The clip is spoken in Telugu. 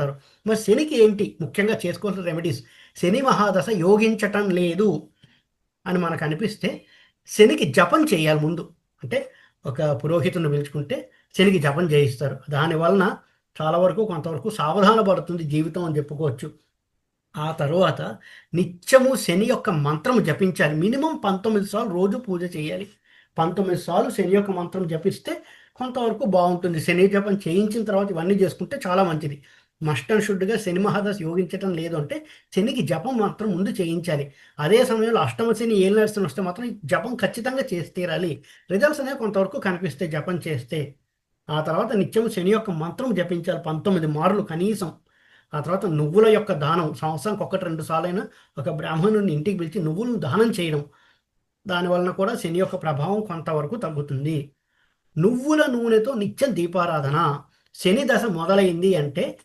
అంటారు మరి శనికి ఏంటి? ముఖ్యంగా చేసుకోవాల్సిన రెమెడీస్ శని మహాదశ యోగించటం లేదు అని మనకు అనిపిస్తే శనికి జపం చేయాలి ముందు. అంటే ఒక పురోహితుని పిలుచుకుంటే శనికి జపం చేయిస్తారు. దాని వలన చాలా వరకు కొంతవరకు సావధాన పడుతుంది జీవితం అని చెప్పుకోవచ్చు. ఆ తర్వాత నిత్యము శని యొక్క మంత్రం జపించాలి. మినిమం పంతొమ్మిది సార్లు రోజు పూజ చేయాలి. పంతొమ్మిది సార్లు శని యొక్క మంత్రం జపిస్తే కొంతవరకు బాగుంటుంది. శని జపం చేయించిన తర్వాత ఇవన్నీ చేసుకుంటే చాలా మంచిది. మస్ట్ అండ్ షుడ్గా శని మహాదశ యోగించటం లేదు అంటే శనికి జపం మాత్రం ముందు చేయించాలి. అదే సమయంలో అష్టమ శని ఏం నడుస్తున్న వస్తే మాత్రం జపం ఖచ్చితంగా చేసి తీరాలి. రిజల్ట్స్ అనేవి కొంతవరకు కనిపిస్తాయి జపం చేస్తే. ఆ తర్వాత నిత్యం శని యొక్క మంత్రం జపించాలి. పంతొమ్మిది మార్లు కనీసం. ఆ తర్వాత నువ్వుల యొక్క దానం. సంవత్సరానికి ఒకటి రెండు సార్లైనా ఒక బ్రాహ్మణుని ఇంటికి పిలిచి నువ్వులను దానం చేయడం. దానివలన కూడా శని యొక్క ప్రభావం కొంతవరకు తగ్గుతుంది. నువ్వుల నూనెతో నిత్యం దీపారాధన. శని దశ మొదలైంది అంటే